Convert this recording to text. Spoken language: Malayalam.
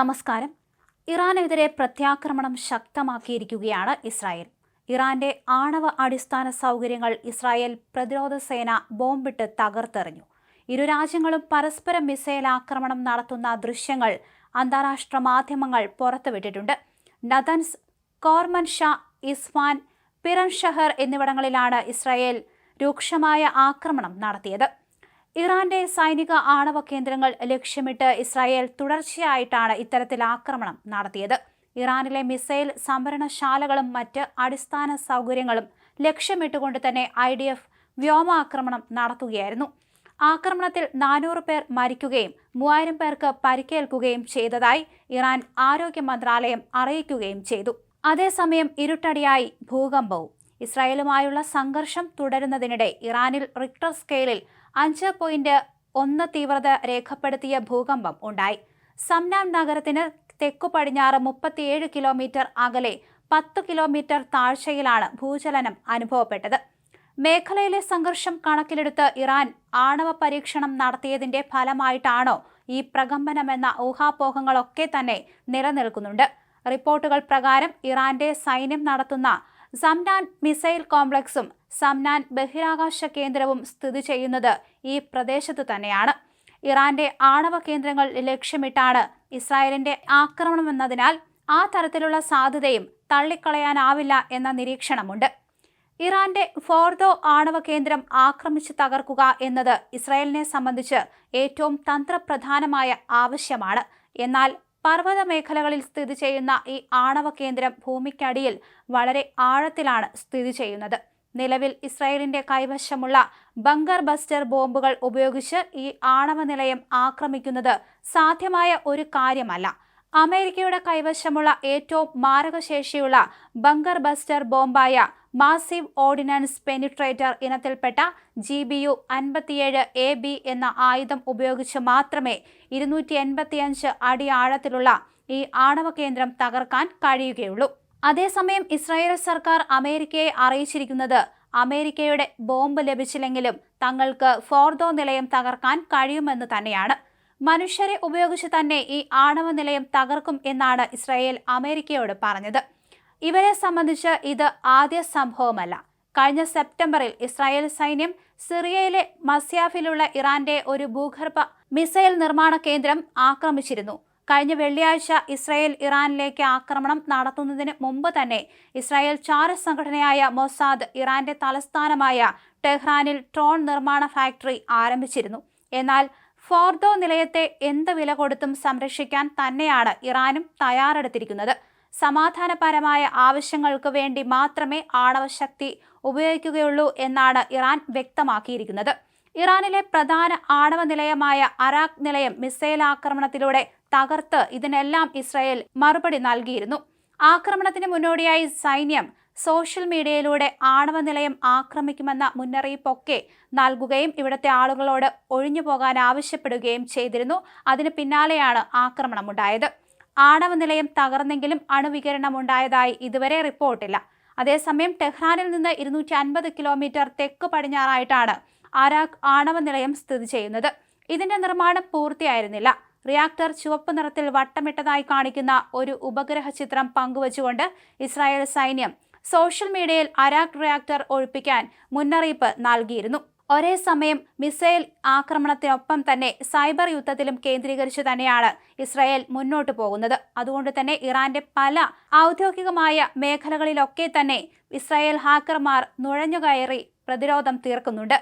നമസ്കാരം. ഇറാനെതിരെ പ്രത്യാക്രമണം ശക്തമാക്കിയിരിക്കുകയാണ് ഇസ്രായേൽ. ഇറാന്റെ ആണവ അടിസ്ഥാന സൗകര്യങ്ങൾ ഇസ്രായേൽ പ്രതിരോധ സേന ബോംബിട്ട് തകർത്തെറിഞ്ഞു. ഇരു രാജ്യങ്ങളും പരസ്പരം മിസൈൽ ആക്രമണം നടത്തുന്ന ദൃശ്യങ്ങൾ അന്താരാഷ്ട്ര മാധ്യമങ്ങൾ പുറത്തുവിട്ടിട്ടുണ്ട്. നദൻസ് കോർമൻ ഷാ ഇസ്ഫാൻ പിറൻ ഷഹർ എന്നിവിടങ്ങളിലാണ് ഇസ്രായേൽ രൂക്ഷമായ ആക്രമണം നടത്തിയത്. ഇറാന്റെ സൈനിക ആണവ കേന്ദ്രങ്ങൾ ലക്ഷ്യമിട്ട് ഇസ്രായേൽ തുടർച്ചയായിട്ടാണ് ഇത്തരത്തിൽ ആക്രമണം നടത്തിയത്. ഇറാനിലെ മിസൈൽ സംഭരണശാലകളും മറ്റ് അടിസ്ഥാന സൗകര്യങ്ങളും ലക്ഷ്യമിട്ടുകൊണ്ട് തന്നെ ഐ ഡി എഫ് വ്യോമാക്രമണം നടത്തുകയായിരുന്നു. ആക്രമണത്തിൽ നാനൂറ് പേർ മരിക്കുകയും മൂവായിരം പേർക്ക് പരിക്കേൽക്കുകയും ചെയ്തതായി ഇറാൻ ആരോഗ്യ മന്ത്രാലയം അറിയിക്കുകയും ചെയ്തു. അതേസമയം ഇരുട്ടടിയായി ഭൂകമ്പവും. ഇസ്രായേലുമായുള്ള സംഘർഷം തുടരുന്നതിനിടെ ഇറാനിൽ റിക്ടർ സ്കെയിലിൽ അഞ്ച് പോയിന്റ് ഒന്ന് തീവ്രത രേഖപ്പെടുത്തിയ ഭൂകമ്പം ഉണ്ടായി. സംനാം നഗരത്തിന് തെക്കു പടിഞ്ഞാറ് മുപ്പത്തിയേഴ് കിലോമീറ്റർ അകലെ പത്ത് കിലോമീറ്റർ താഴ്ചയിലാണ് ഭൂചലനം അനുഭവപ്പെട്ടത്. മേഖലയിലെ സംഘർഷം കണക്കിലെടുത്ത് ഇറാൻ ആണവ പരീക്ഷണം നടത്തിയതിന്റെ ഫലമായിട്ടാണോ ഈ പ്രകമ്പനമെന്ന ഊഹാപോഹങ്ങളൊക്കെ തന്നെ നിലനിൽക്കുന്നുണ്ട്. റിപ്പോർട്ടുകൾ പ്രകാരം ഇറാന്റെ സൈന്യം നടത്തുന്ന സംനാൻ മിസൈൽ കോംപ്ലക്സും സംനാൻ ബഹിരാകാശ കേന്ദ്രവും സ്ഥിതി ചെയ്യുന്നത് ഈ പ്രദേശത്ത് തന്നെയാണ്. ഇറാന്റെ ആണവ കേന്ദ്രങ്ങൾ ലക്ഷ്യമിട്ടാണ് ഇസ്രായേലിന്റെ ആക്രമണമെന്നതിനാൽ ആ തരത്തിലുള്ള സാധ്യതയും തള്ളിക്കളയാനാവില്ല എന്ന നിരീക്ഷണമുണ്ട്. ഇറാന്റെ ഫോർദോ ആണവ കേന്ദ്രം ആക്രമിച്ച് തകർക്കുക എന്നത് ഇസ്രായേലിനെ സംബന്ധിച്ച് ഏറ്റവും തന്ത്രപ്രധാനമായ ആവശ്യമാണ്. എന്നാൽ പർവത മേഖലകളിൽ സ്ഥിതി ചെയ്യുന്ന ഈ ആണവ കേന്ദ്രം ഭൂമിക്കടിയിൽ വളരെ ആഴത്തിലാണ് സ്ഥിതി ചെയ്യുന്നത്. നിലവിൽ ഇസ്രായേലിന്റെ കൈവശമുള്ള ബങ്കർ ബസ്റ്റർ ബോംബുകൾ ഉപയോഗിച്ച് ഈ ആണവ നിലയം ആക്രമിക്കുന്നത് സാധ്യമായ ഒരു കാര്യമല്ല. അമേരിക്കയുടെ കൈവശമുള്ള ഏറ്റവും മാരകശേഷിയുള്ള ബങ്കർ ബസ്റ്റർ ബോംബായ മാസീവ് ഓർഡിനൻസ് പെനിട്രേറ്റർ ഇനത്തിൽപ്പെട്ട ജി ബി യു അൻപത്തിയേഴ് എ ബി എന്ന ആയുധം ഉപയോഗിച്ച് മാത്രമേ ഇരുന്നൂറ്റി എൺപത്തിയഞ്ച് അടി ആഴത്തിലുള്ള ഈ ആണവ കേന്ദ്രം തകർക്കാൻ കഴിയുകയുള്ളൂ. അതേസമയം ഇസ്രായേൽ സർക്കാർ അമേരിക്കയെ അറിയിച്ചിരിക്കുന്നത് അമേരിക്കയുടെ ബോംബ് ലഭിച്ചില്ലെങ്കിലും തങ്ങൾക്ക് ഫോർദോ നിലയം തകർക്കാൻ കഴിയുമെന്ന് തന്നെയാണ്. മനുഷ്യരെ ഉപയോഗിച്ച് തന്നെ ഈ ആണവ നിലയം തകർക്കും എന്നാണ് ഇസ്രായേൽ അമേരിക്കയോട് പറഞ്ഞത്. ഇവരെ സംബന്ധിച്ച് ഇത് ആദ്യ സംഭവമല്ല. കഴിഞ്ഞ സെപ്റ്റംബറിൽ ഇസ്രായേൽ സൈന്യം സിറിയയിലെ മസ്യാഫിലുള്ള ഇറാന്റെ ഒരു ഭൂഗർഭ മിസൈൽ നിർമ്മാണ കേന്ദ്രം ആക്രമിച്ചിരുന്നു. കഴിഞ്ഞ വെള്ളിയാഴ്ച ഇസ്രായേൽ ഇറാനിലേക്ക് ആക്രമണം നടത്തുന്നതിന് മുമ്പ് തന്നെ ഇസ്രായേൽ ചാര സംഘടനയായ മൊസാദ് ഇറാന്റെ തലസ്ഥാനമായ ടെഹ്റാനിൽ ട്രോൺ നിർമ്മാണ ഫാക്ടറി ആരംഭിച്ചിരുന്നു. എന്നാൽ ഫോർദോ നിലയത്തെ എന്ത് വില കൊടുത്തും സംരക്ഷിക്കാൻ തന്നെയാണ് ഇറാനും തയ്യാറെടുത്തിരിക്കുന്നത്. സമാധാനപരമായ ആവശ്യങ്ങൾക്ക് വേണ്ടി മാത്രമേ ആണവശക്തി ഉപയോഗിക്കുകയുള്ളൂ എന്നാണ് ഇറാൻ വ്യക്തമാക്കിയിരിക്കുന്നത്. ഇറാനിലെ പ്രധാന ആണവ നിലയമായ അറാഖ് നിലയം മിസൈൽ ആക്രമണത്തിലൂടെ തകർത്ത് ഇതിനെല്ലാം ഇസ്രായേൽ മറുപടി നൽകിയിരുന്നു. ആക്രമണത്തിന് മുന്നോടിയായി സൈന്യം സോഷ്യൽ മീഡിയയിലൂടെ ആണവ നിലയം ആക്രമിക്കുമെന്ന മുന്നറിയിപ്പൊക്കെ നൽകുകയും ഇവിടുത്തെ ആളുകളോട് ഒഴിഞ്ഞു പോകാൻ ആവശ്യപ്പെടുകയും ചെയ്തിരുന്നു. അതിന് പിന്നാലെയാണ് ആക്രമണമുണ്ടായത്. ആണവ നിലയം തകർന്നെങ്കിലും അണുവികരണമുണ്ടായതായി ഇതുവരെ റിപ്പോർട്ടില്ല. അതേസമയം ടെഹ്റാനിൽ നിന്ന് ഇരുന്നൂറ്റി അൻപത് കിലോമീറ്റർ തെക്ക് പടിഞ്ഞാറായിട്ടാണ് അരാഖ് ആണവ നിലയം സ്ഥിതി ചെയ്യുന്നത്. ഇതിന്റെ നിർമ്മാണം പൂർത്തിയായിരുന്നില്ല. റിയാക്ടർ ചുവപ്പ് നിറത്തിൽ വട്ടമിട്ടതായി കാണിക്കുന്ന ഒരു ഉപഗ്രഹ ചിത്രം പങ്കുവച്ചുകൊണ്ട് ഇസ്രായേൽ സൈന്യം സോഷ്യൽ മീഡിയയിൽ അരാഖ് റിയാക്ടർ ഒഴിപ്പിക്കാൻ മുന്നറിയിപ്പ് നൽകിയിരുന്നു. ഒരേ സമയം മിസൈൽ ആക്രമണത്തിനൊപ്പം തന്നെ സൈബർ യുദ്ധത്തിലും കേന്ദ്രീകരിച്ച് തന്നെയാണ് ഇസ്രായേൽ മുന്നോട്ടു പോകുന്നത്. അതുകൊണ്ട് തന്നെ ഇറാന്റെ പല ഔദ്യോഗികമായ മേഖലകളിലൊക്കെ തന്നെ ഇസ്രായേൽ ഹാക്കർമാർ നുഴഞ്ഞുകയറി പ്രതിരോധം തീർക്കുന്നുണ്ട്.